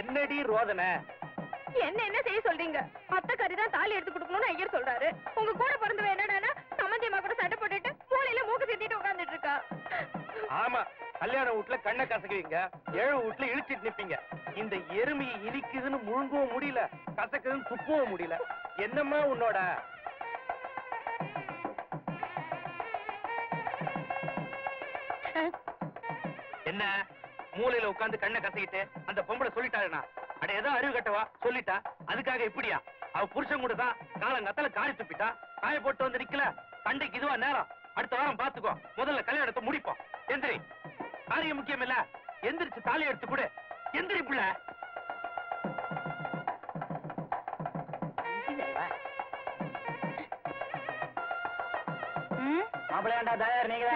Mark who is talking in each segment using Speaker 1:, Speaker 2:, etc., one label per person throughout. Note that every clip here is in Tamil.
Speaker 1: என்னடி ரோதனை?
Speaker 2: என்ன என்ன செய்ய சொல்றீங்க? அத்தை கறி தான் தாலி எடுத்து கொடுக்கணும்னு ஐயர் சொல்றாரு. உங்க கூட பிறந்தவ என்னடான்னா சம்மந்தியம்மா கூட சண்டை போட்டுட்டு மூலையில மூக்கு சித்திட்டு உட்கார்ந்துட்டு இருக்கா.
Speaker 1: ஆமா கல்யாண வீட்டுல கண்ணை கசக்குவீங்க ஏழு வீட்டுல இழுச்சிட்டு நிப்பீங்க. இந்த எருமையை இனிக்குதுன்னு முழுங்கவும் முடியல கசக்குதுன்னு துப்பவும் முடியல. என்னம்மா உன்னோட? என்ன? மூலையில உட்கார்ந்து கண்ணை கசக்கிட்டு அந்த பொம்பளை சொல்லிட்டாருனா அட ஏதோ அறிவு கட்டவா? சொல்லிட்டா. அதுக்காக இப்படியா? அவ புருஷன் கூட தான் காலங்கத்தால காரி துப்பிட்டா. காய போட்டு வந்து நிக்கல. சண்டைக்கு இதுவா நேரம். அடுத்த வாரம் பாத்துக்கோ. முதல்ல கல்யாணத்தை முடிப்போம். எந்திரி. காரியம் முக்கியம் இல்ல. எந்திரிச்சு தாலி எடுத்து கொடு. எந்திரி புள்ள.
Speaker 3: மாப்பிள்ளையாண்டா தயார் நீங்க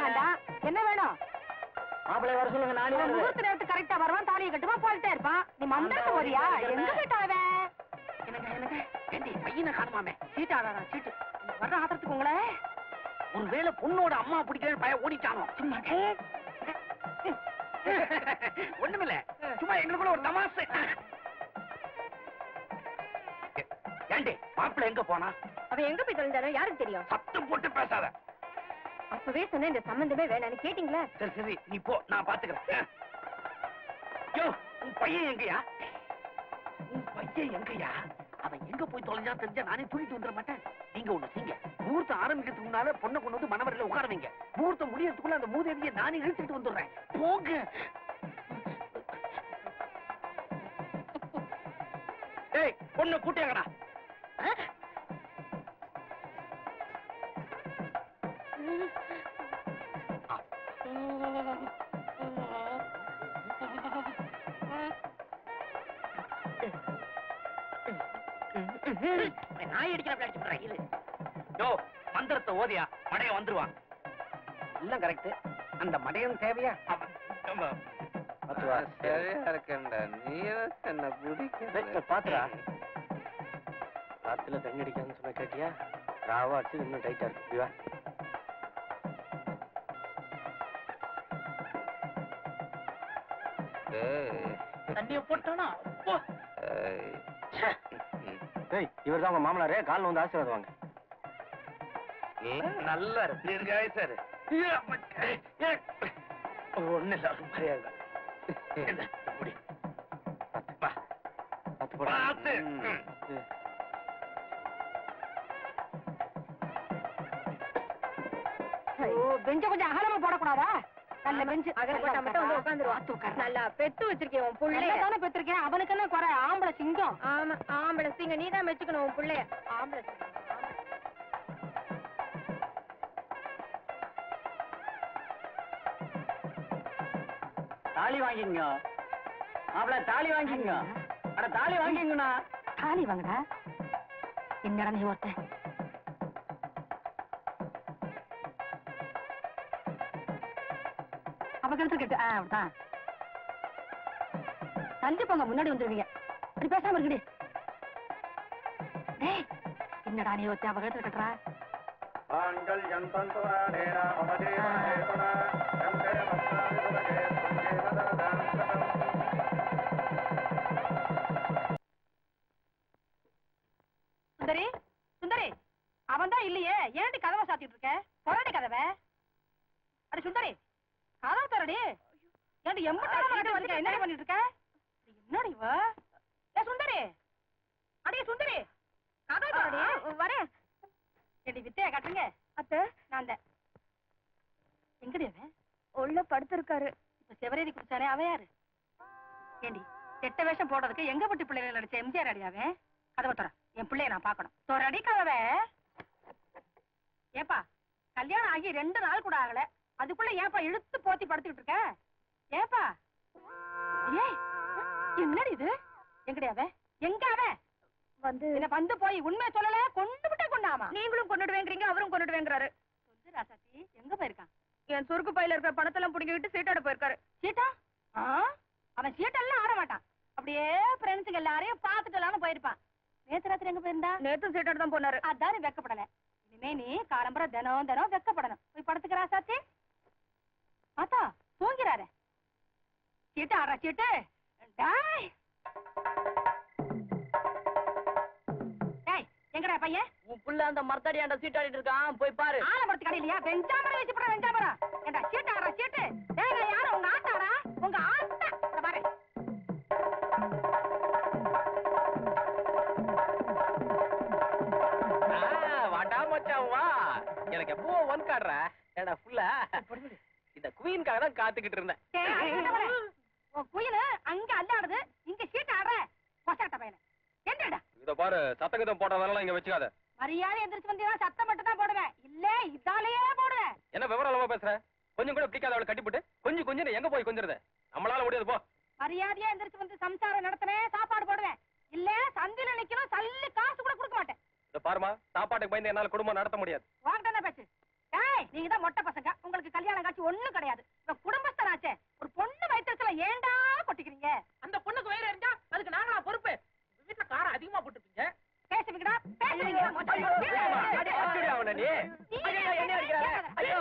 Speaker 2: என்ன வேணும்?
Speaker 3: மாப்பிள்ளை வர சொல்லுங்க நானே வருவேன்.
Speaker 2: முகூர்த்த நேரத்துக்கு கரெக்டா வருவான் தாலியை கட்டுமா போயிட்டே இருப்பான். நீ மந்திரத்து போறியா எங்க போயிட்டாவே?
Speaker 3: எனக்கு எனக்கு ஏண்டி பையனை காணுமாமே?
Speaker 2: சீட்டு ஆடாடா சீட்டு. வர்ற ஆத்திரத்துக்கு உங்களே?
Speaker 3: ஒருவேளை பொண்ணோட அம்மா பிடிக்கிற பைய ஓடிட்டானோ? சும்மா ஒண்ணுமில்ல. சும்மா எங்களுக்குள்ள ஒரு தமாசு.
Speaker 1: ஏண்டி மாப்பிள்ளை எங்க போனா?
Speaker 2: அவன் எங்க போய் தொலைஞ்சாரோ யாருக்கு தெரியும்.
Speaker 1: சத்தம் போட்டு பேசாத.
Speaker 2: அப்பவே சொன்ன இந்த சம்பந்தமே வேணாம்னு. கேட்டீங்களா?
Speaker 1: சரி சரி நீ போ நான் பாத்துக்கிறேன். உன் பையன் எங்கயா? உன் பையன் எங்கயா?
Speaker 3: அவன் எங்க போய் தொலைஞ்சா தெரிஞ்சா நானே தூக்கிட்டு வந்துட மாட்டேன். நீங்க ஒண்ணு செய்யுங்க. முகூர்த்தம் ஆரம்பிக்கிறதுக்கு முன்னால பொண்ணை கொண்டு வந்து மணவரையில உட்கார வைங்க. முகூர்த்தம் முடியறதுக்குள்ள அந்த மூதேவியை நானே இழுத்துட்டு வந்துடுறேன். போங்க.
Speaker 1: பொண்ணு கூட்டியாங்கடா.
Speaker 3: நாய் அடிக்கிற அடிச்சு இரு.
Speaker 1: யோ மந்திரத்தை ஓதியா மடைய வந்துருவான்
Speaker 3: எல்லாம் கரெக்ட் அந்த மடையம் தேவையா?
Speaker 4: சரியா இருக்கேன்டா. நீ என்ன பிடிக்க
Speaker 3: பாத்துரா ராத்திரில தண்ணி அடிக்கான்னு சொன்ன கேட்டியா? ராவா அடிச்சு இன்னும் டைட்டா இருக்கு.
Speaker 1: தண்ணிய போட்டானா?
Speaker 3: டேய் இவர் தான் உங்க மாமனாரே காலில் வந்து ஆசீர்வாதம் வாங்க
Speaker 1: நல்லா இருக்கு தீர்காயசாரு ஒண்ணு இல்ல ஒரு மரியாதை என்ன, இப்படி. வா.
Speaker 3: பார்த்து போடு.
Speaker 1: பார்த்து.
Speaker 3: ம்.
Speaker 2: ஐயோ பெஞ்ச கொஞ்சம் அகலமா போடக்கூடாதா நல்ல பெஞ்சு அகல போட்டா மட்டும் வந்து உட்காந்துருவான் நல்லா பெத்து வச்சிருக்கேன் உன் புள்ளைய. தானே பெத்திருக்கேன் அவனுக்கு என்ன குறை? ஆம்பளை சிங்கம். ஆமா ஆம்பளை சிங்கம். நீ தான் வச்சுக்கணும் உன் புள்ளைய. ஆம்பளை சிங்கம்.
Speaker 3: தாலி வாங்கிங்க தாலி வாங்கிங்க அட தாலி வாங்கிங்கண்ணா
Speaker 2: தாலி வாங்கடா. என்னடா நீ ஒருத்தன் கழுத்து கேட்டு தள்ளி போங்க முன்னாடி வந்துருவீங்க. அப்படி பேசாம இருக்குடி என்னடா நீ ஒருத்தன் அவ கழுத்து கட்டுறா சுந்தரி சுந்தரி அவன் தான் இல்லையே. ஏன்டி கதவை சாத்திட்டு இருக்க? பொறாடி கதவை. அடி சுந்தரி கதவை தரடி ஏன்டி எம்பட்டாலும் வந்து என்னடி பண்ணிட்டு இருக்க அடி, என்னடி இவ? ஏ சுந்தரி. அடி சுந்தரி. கதவை தரடி வரேன். ஏடி வித்தைய கட்டுங்க. அத்தை. நான் தான் எங்கடி அவன்? உள்ள படுத்திருக்காரு. இப்ப செவரேறி குடிச்சானே அவன் யாரு? ஏண்டி கெட்ட வேஷம் போடுறதுக்கு எங்க பட்டி பிள்ளைகள் நடிச்ச எம்ஜிஆர் அடியாவே கதவை தர என் பிள்ளைய நான் பார்க்கணும். தொரடி கதவை. ஏப்பா கல்யாணம் ஆகி ரெண்டு நாள் கூட ஆகல. அதுக்குள்ள ஏப்பா இழுத்து போத்தி படுத்துக்கிட்டு இருக்க? ஏப்பா ஏய் என்னடி இது? எங்கடி அவ? எங்க அவ? வந்து என்ன வந்து போய் உண்மை சொல்லல? கொண்டு விட்டே கொண்டாமா? நீங்களும் கொண்டுடுவேங்கிறீங்க அவரும் கொண்டுடுவேங்கிறாரு சொல்லு ராசாத்தி எங்க போயிருக்கான்? என் சுருக்கு பையில இருக்கிற பணத்தெல்லாம் புடிங்கிட்டு சீட்டாட போயிருக்காரு. சீட்டா? ஆ? அவன் சீட்டெல்லாம் ஆட மாட்டான். அப்படியே ஃப்ரெண்ட்ஸுங்க எல்லாரையும் பார்த்துட்டு போயிருப்பான். நேத்து ராத்திரி எங்க போயிருந்தா? நேத்து சீட்டாட தான் போனாரு. அதான் வெக்கப்படல. இனிமே நீ காலம்பர தினம் தினம் வெக்கப்படணும். போய் படுத்துக்கிறா சாத்தி ஆத்தா தூங்கிறாரு. சீட்டு ஆடுறா சீட்டு. டாய். எங்கடா பையன்?
Speaker 5: உன் புள்ள அந்த மரத்தடியாண்ட சீட்டாடிட்டு இருக்கான். போய் பாரு.
Speaker 2: ஆலமரத்து கடையிலயா வெஞ்சாமரம் வச்சு போற வெஞ்சாமரம். ஏண்டா சீட்டு ஆடுறா சீட்டு. டேய் நான் யாரு? உங்க ஆத்தாடா? உங்க ஆத்தா. இத பாரு.
Speaker 5: வாடா மச்சான் வா. எனக்கு எப்போ ஒன் காடுற ஏடா ஃபுல்லா குயின்காக தான் காத்துக்கிட்டு இருந்தேன்.
Speaker 2: குயிலு அங்க அல்லாடுது இங்க சீட்டு ஆடுற கொசட்ட பையன. என்னடா?
Speaker 5: இத பாரு சத்தங்கதம் போட்டதெல்லாம் இங்க வச்சுக்காத.
Speaker 2: மரியாதை எந்திரிச்சு வந்தீங்கன்னா சத்தம் மட்டும் தான் போடுவேன். இல்ல இதாலேயே போடுவேன்.
Speaker 5: என்ன விவரம் இல்லாம பேசுற? கொஞ்சம் கூட பிடிக்காத அவளை கட்டிப்புட்டு கொஞ்சம் கொஞ்சம் எங்க போய் கொஞ்சிருத நம்மளால முடியாது போ.
Speaker 2: மரியாதையா எந்திரிச்சு வந்து சம்சாரம் நடத்தினேன் சாப்பாடு போடுவேன். இல்ல சந்தில நிக்கணும் சல்லி காசு கூட கொடுக்க மாட்டேன்.
Speaker 5: இத பாருமா சாப்பாட்டுக்கு பயந்து என்னால குடும்பம் நடத்த முடியாது.
Speaker 2: டேய் நீங்க தான் மொட்டை பசங்க. உங்களுக்கு கல்யாணம் காட்சி ஒண்ணும் கிடையாது. குடும்பஸ்தனாச்சே ஒரு பொண்ணு வயிற்றுல ஏன்டா கொட்டிக்கிறீங்க?
Speaker 3: அந்த பொண்ணுக்கு வயிறு இருந்தா அதுக்கு நாங்களா பொறுப்பு? வீட்டுல காரம் அதிகமா போட்டுப்பீங்க
Speaker 2: பேசுவீங்கடா பேசுவீங்க. மொட்டை
Speaker 5: அடி, அடிச்சுடி அவனை நீ. ஐயோ, என்ன அடிக்கிறாரு? ஐயோ.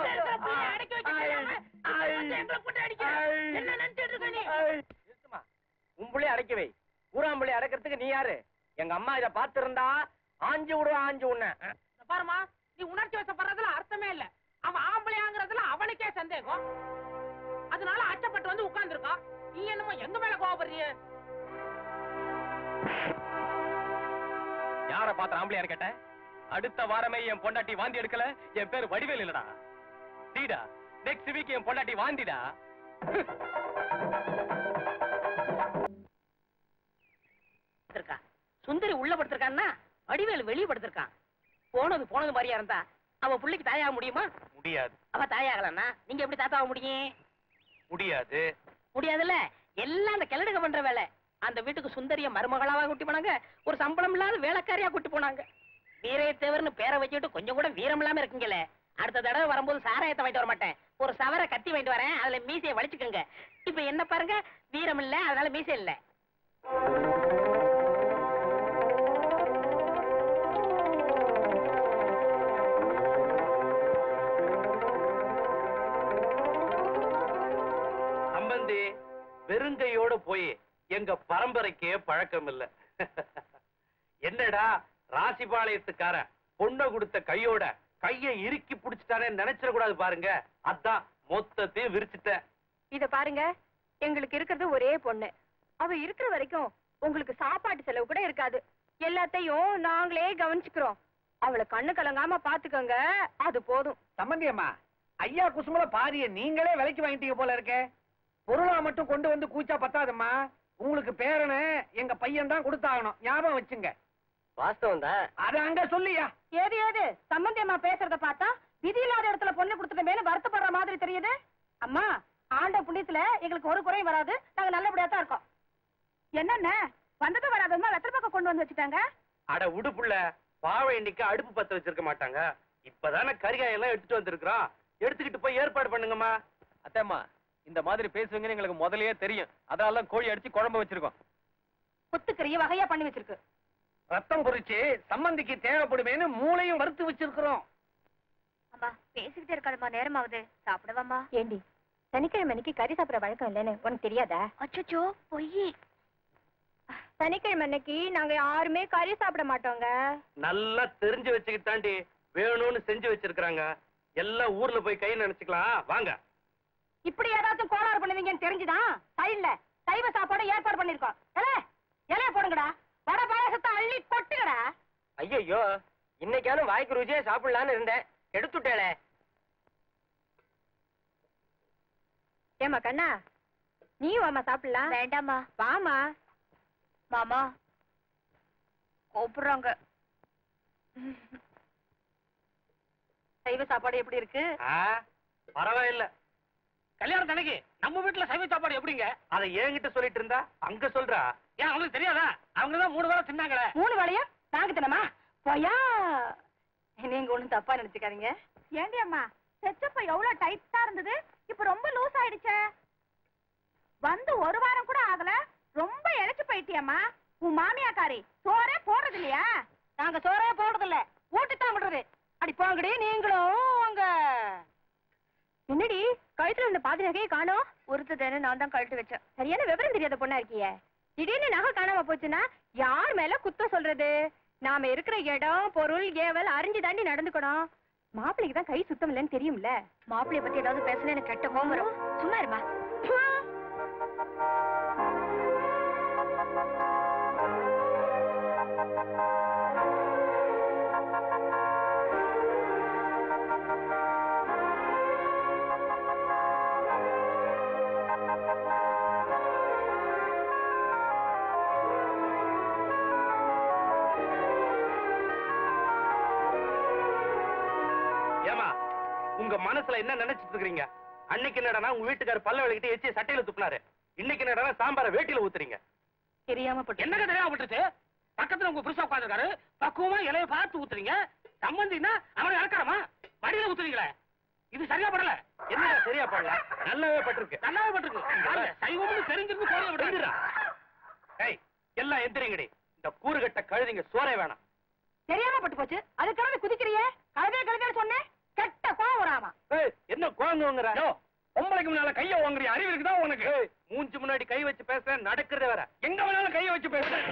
Speaker 5: நிறுத்துமா. உன் புள்ளைய அடக்கி வை. ஊராம் புள்ளைய அடக்கிறதுக்கு நீ யாரு? எங்க அம்மா இத பாத்திருந்தா ஆஞ்சு விடுவா ஆஞ்சு உன்ன.
Speaker 3: பாருமா நீ உணர்ச்சி வசப்படுறதுல அர்த்தமே இல்ல. ஆம்பளையாங்கிறதுல அவனுக்கே சந்தேகம். அதனால அச்சப்பட்டு வந்து உட்கார்ந்துருக்கான் நீ என்னமோ எங்க மேல கோவப்படுறிய?
Speaker 5: யார பாத்திர ஆம்பளையாரு கேட்ட? அடுத்த வாரமே என் பொண்டாட்டி வாந்தி எடுக்கல என் பேர் வடிவேல் இல்லடா. சீடா நெக்ஸ்ட் வீக் என் பொண்டாட்டி வாந்திடா.
Speaker 3: சுந்தரி உள்ள படுத்திருக்கான்னா வடிவேலு வெளிய படுத்திருக்கான் போனது போனது மாதிரியா இருந்தா அவ புள்ளைக்கு தாயாக முடியுமா?
Speaker 1: முடியாது.
Speaker 3: அவ தாயாகலன்னா நீங்க எப்படி தாத்தாக முடியும்?
Speaker 1: முடியாது.
Speaker 3: முடியாதுல்ல? எல்லாம் அந்த கிழடுக பண்ற வேலை. அந்த வீட்டுக்கு சுந்தரிய மருமகளாவா கூட்டி போனாங்க. ஒரு சம்பளம் இல்லாத வேலைக்காரியா கூட்டி போனாங்க. வீரத்தேவர்னு பேரை வச்சுட்டு கொஞ்சம் கூட வீரம் இல்லாம இருக்கீங்களே. அடுத்த தடவை வரும்போது சாராயத்தை வாங்கிட்டு வர மாட்டேன் ஒரு சவர கத்தி வாங்கிட்டு வரேன். அதுல மீசையை வலிச்சுக்கோங்க. இப்ப என்ன பாருங்க? வீரம் இல்ல அதனால மீசை இல்ல.
Speaker 1: சம்பந்தி வெறுங்கையோட போய். எங்க பரம்பரைக்கே பழக்கம் இல்ல என்னடா ராசிபாளையத்துக்காரன் பொண்ணை கொடுத்த கையோட கைய இறுக்கி புடிச்சிட்டானே நினைச்சிட கூடாது பாருங்க. அதான் மொத்தத்தையும் விரிச்சிட்டேன்.
Speaker 6: இத பாருங்க எங்களுக்கு இருக்கிறது ஒரே பொண்ணு. அவ இருக்கிற வரைக்கும் உங்களுக்கு சாப்பாட்டு செலவு கூட இருக்காது. எல்லாத்தையும் நாங்களே கவனிச்சுக்கிறோம். அவளை கண்ணு கலங்காம பாத்துக்கோங்க அது போதும்.
Speaker 3: சம்பந்தி அம்மா ஐயா குசுமல பாதிய நீங்களே விலைக்கு வாங்கிட்டீங்க போல இருக்கே. பொருளா மட்டும் கொண்டு வந்து கூச்சா பத்தாதம்மா. உங்களுக்கு பேரனு எங்க பையன் தான் கொடுத்தாகணும். ஞாபகம் வச்சுங்க.
Speaker 5: வாஸ்தவம் தான்
Speaker 3: அத அங்க சொல்லியா?
Speaker 2: ஏது ஏது? சம்பந்தியம்மா பேசுறத பார்த்தா விதி இல்லாத இடத்துல பொண்ணு கொடுத்துட்ட மேல வருத்தப்படுற மாதிரி தெரியுது. அம்மா ஆண்ட புண்ணியத்துல எங்களுக்கு ஒரு குறையும் வராது. நாங்க நல்லபடியா தான் இருக்கோம். என்னென்ன? வந்தது வராதமா வெத்தலை பக்கம் கொண்டு வந்து வச்சுட்டாங்க?
Speaker 1: அட உடுப்புள்ள பாவை இன்னைக்கு அடுப்பு பத்த வச்சிருக்க மாட்டாங்க. இப்பதானே கரிகாய் எல்லாம் எடுத்துட்டு வந்திருக்கிறோம். எடுத்துக்கிட்டு போய் ஏற்பாடு பண்ணுங்கம்மா.
Speaker 5: அத்தம்மா இந்த மாதிரி பேசுவீங்கன்னு எங்களுக்கு முதல்லயே தெரியும். அதனால கோழி அடிச்சு குழம்பு வச்சிருக்கோம்.
Speaker 2: கொத்துக்கறிய வகையா பண்ணி வச்சிருக்கு.
Speaker 3: ரத்தம் குறிச்சு சம்பந்திக்கு தேவைப்படுமேன்னு மூளையும் வறுத்து வச்சிருக்கிறோம்.
Speaker 6: அம்மா பேசிக்கிட்டே இருக்காதம்மா நேரமாவது சாப்பிடவாமா ஏண்டி சனிக்கிழமை அன்னைக்கு கறி சாப்பிடுற வழக்கம் இல்லைன்னு உனக்கு தெரியாதா? அச்சோ பொய். சனிக்கிழமை அன்னைக்கு நாங்க யாருமே கறி சாப்பிட மாட்டோங்க.
Speaker 1: நல்லா தெரிஞ்சு வச்சுக்கிட்டு தாண்டி வேணும்னு செஞ்சு வச்சிருக்காங்க எல்லாம் ஊர்ல போய் கை நினைச்சுக்கலாம். வாங்க.
Speaker 2: இப்படி ஏதாச்சும் கோளாறு பண்ணுவீங்கன்னு தெரிஞ்சுதான் சைடுல சைவ சாப்பாடு ஏற்பாடு பண்ணிருக்கோம். எல இலைய போடுங்கடா. வட பாயசத்தை அள்ளி கொட்டுங்கடா.
Speaker 5: ஐயோ இன்னைக்காலும் வாய்க்கு ருச்சியே சாப்பிடலான்னு இருந்தேன். எடுத்துட்டேளே
Speaker 6: ஏமா கண்ணா? நீயும் வாமா சாப்பிடலாம். வேண்டாமா வாமா மாமா கூப்பிடுறாங்க.
Speaker 2: சைவ சாப்பாடு எப்படி இருக்கு?
Speaker 1: ஆ, பரவாயில்ல.
Speaker 3: கல்யாணம் தனக்கு நம்ம வீட்டுல சைவ சாப்பாடு எப்படிங்க?
Speaker 1: அதை என்கிட்ட சொல்லிட்டு இருந்தா அங்க சொல்றா.
Speaker 3: ஏன் அவங்களுக்கு தெரியாதா? அவங்க தான் மூணு வேளை தின்னாங்களே.
Speaker 2: மூணு வேளையும் நாங்க தினமா போயா நீங்க ஒண்ணும் தப்பா நினைச்சுக்காதீங்க. ஏண்டி அம்மா செச்சப்ப எவ்வளவு டைட்டா இருந்தது? இப்ப ரொம்ப லூஸ் ஆயிடுச்சே. வந்து ஒரு வாரம் கூட ஆகல. ரொம்ப இழைச்சு போயிட்டியம்மா உன் மாமியாக்காரி சோறே போடுறது இல்லையா நாங்க சோறே போடுறது இல்ல ஊட்டித்தான் விடுறது. அடி போங்கடி நீங்களும் உங்க
Speaker 6: என்னடி? கழுத்துல இருந்த பாதி நகையை காணோம். ஒருத்தர் தானே நான் தான் கழுத்து வச்சேன். சரியான விவரம் தெரியாத பொண்ணா இருக்கியே. திடீர்னு நகை காணாம போச்சுன்னா யார் மேல குத்தம் சொல்றது? நாம இருக்கிற இடம் பொருள் ஏவல் அறிஞ்சு தாண்டி நடந்துக்கணும். மாப்பிள்ளைக்கு தான் கை சுத்தம் இல்லைன்னு தெரியும்ல. மாப்பிள்ளைய பத்தி ஏதாவது பேசுனா எனக்கு கெட்ட கோம் வரும். சும்மா இருமா.
Speaker 1: you. உங்க மனசுல என்ன நினைச்சிட்டு இருக்கீங்க? அன்னைக்கு என்னடா உங்க வீட்டுக்காரர் பல்ல விளக்கிட்டு எச்சி சட்டையில துப்புனாரு. இன்னைக்கு என்னடா சாம்பார வேட்டியில ஊத்துறீங்க.
Speaker 3: தெரியாம பட்டு
Speaker 5: என்னங்க தெரியாம விட்டுருச்சு பக்கத்துல உங்க புருஷன் உட்காந்துருக்காரு பக்குவமா இலைய பார்த்து ஊத்துறீங்க. சம்பந்தின்னா அவரை இறக்காரமா மடியில ஊத்துறீங்களே. இது சரியா படல.
Speaker 1: என்ன சரியா பண்ணல நல்லாவே பட்டிருக்கு.
Speaker 5: நல்லாவே பட்டிருக்கு. சைவம்னு தெரிஞ்சிருந்து கோரிய
Speaker 1: எந்திரா. ஏய் எல்லாம் எந்திரிங்கடி. இந்த கூறுகட்ட கழுதிங்க சோறே வேணாம்.
Speaker 2: தெரியாம பட்டு போச்சு அதுக்காக குதிக்கிறியே? கழுதே கழுதே சொன்னேன். கெட்ட கோவம் வராமா?
Speaker 1: ஏய் என்ன குழந்தைங்கிற
Speaker 5: யோ, பொம்பளைக்கு முன்னால கைய வாங்குறிய அறிவு இருக்குதா உனக்கு?
Speaker 1: மூஞ்சி முன்னாடி கை வச்சு பேசுறேன் நடக்கிறதே வேற.
Speaker 5: எங்க வேணாலும் கைய வச்சு பேசுறேன்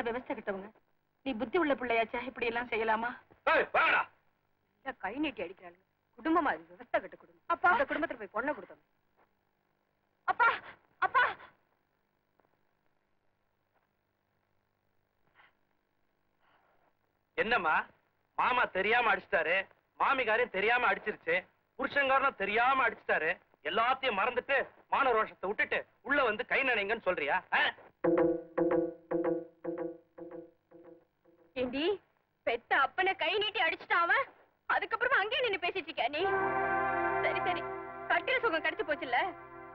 Speaker 2: இவங்க தான் விவசாய கிட்டவங்க. நீ புத்தி உள்ள பிள்ளையாச்சா? இப்படி எல்லாம் செய்யலாமா
Speaker 6: கை நீட்டி அடிக்கிறாங்க குடும்பமா இது விவசாய கட்ட குடும்பம். அப்பா. அந்த குடும்பத்துல போய் பொண்ணை கொடுத்தோம். அப்பா அப்பா.
Speaker 1: என்னம்மா? மாமா தெரியாம அடிச்சிட்டாரு. மாமிகாரையும் தெரியாம அடிச்சிருச்சு. புருஷங்காரனும் தெரியாம அடிச்சிட்டாரு. எல்லாத்தையும் மறந்துட்டு மான ரோஷத்தை விட்டுட்டு உள்ள வந்து கை நினைங்கன்னு சொல்றியா?
Speaker 6: ஏண்டி பெத்த அப்பனை கை நீட்டி அடிச்சுட்டான் அவன்? அதுக்கப்புறமா அங்கேயே நின்னு பேசிட்டு நீ? சரி சரி. கட்டில சுகம் கிடைச்சு போச்சுல்ல?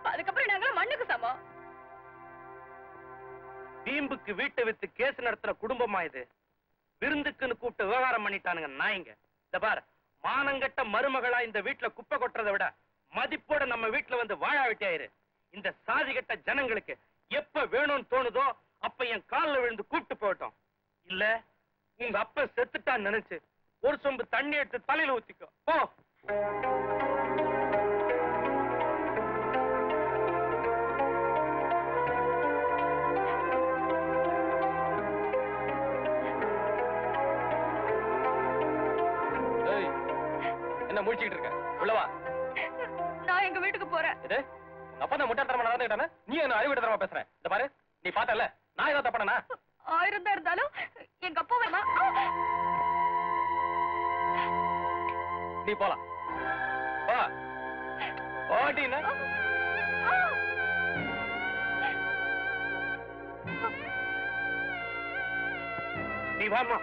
Speaker 6: அதுக்கப்புறம் நாங்களும் மண்ணுக்கு சமம்.
Speaker 1: வீம்புக்கு வீட்டை வித்து கேஸ் நடத்துற குடும்பமா இது? விருந்துக்குன்னு கூப்பிட்டு விவகாரம் பண்ணிட்டானுங்க நாய்ங்க. இந்த பார் மானங்கட்ட மருமகளா இந்த வீட்டுல குப்பை கொட்டுறதை விட மதிப்போட நம்ம வீட்டுல வந்து வாழா வெட்டியாயிரு இந்த சாதிகட்ட ஜனங்களுக்கு எப்ப வேணும்னு தோணுதோ அப்ப என் கால்ல விழுந்து கூப்பிட்டு போட்டோம் இல்ல உங்க அப்ப செத்துட்டான்னு நினைச்சு ஒரு சொம்பு தண்ணி எடுத்து தலையில ஊத்திக்கோ. போ.
Speaker 5: என்ன முடிச்சிட்டு இருக்க? உள்ளவா?
Speaker 6: நான் எங்க வீட்டுக்கு போறேன்.
Speaker 5: இது அப்பா தான் முட்டாள்தனமா நீ என்ன அறிவிடத்தனமா பேசுற? இந்த பாரு நீ பார்த்தல நான் ஏதோ தப்பனா
Speaker 6: ஆயிரம் தான் இருந்தாலும்
Speaker 5: நீ போலாம். வா
Speaker 1: நீ வாமா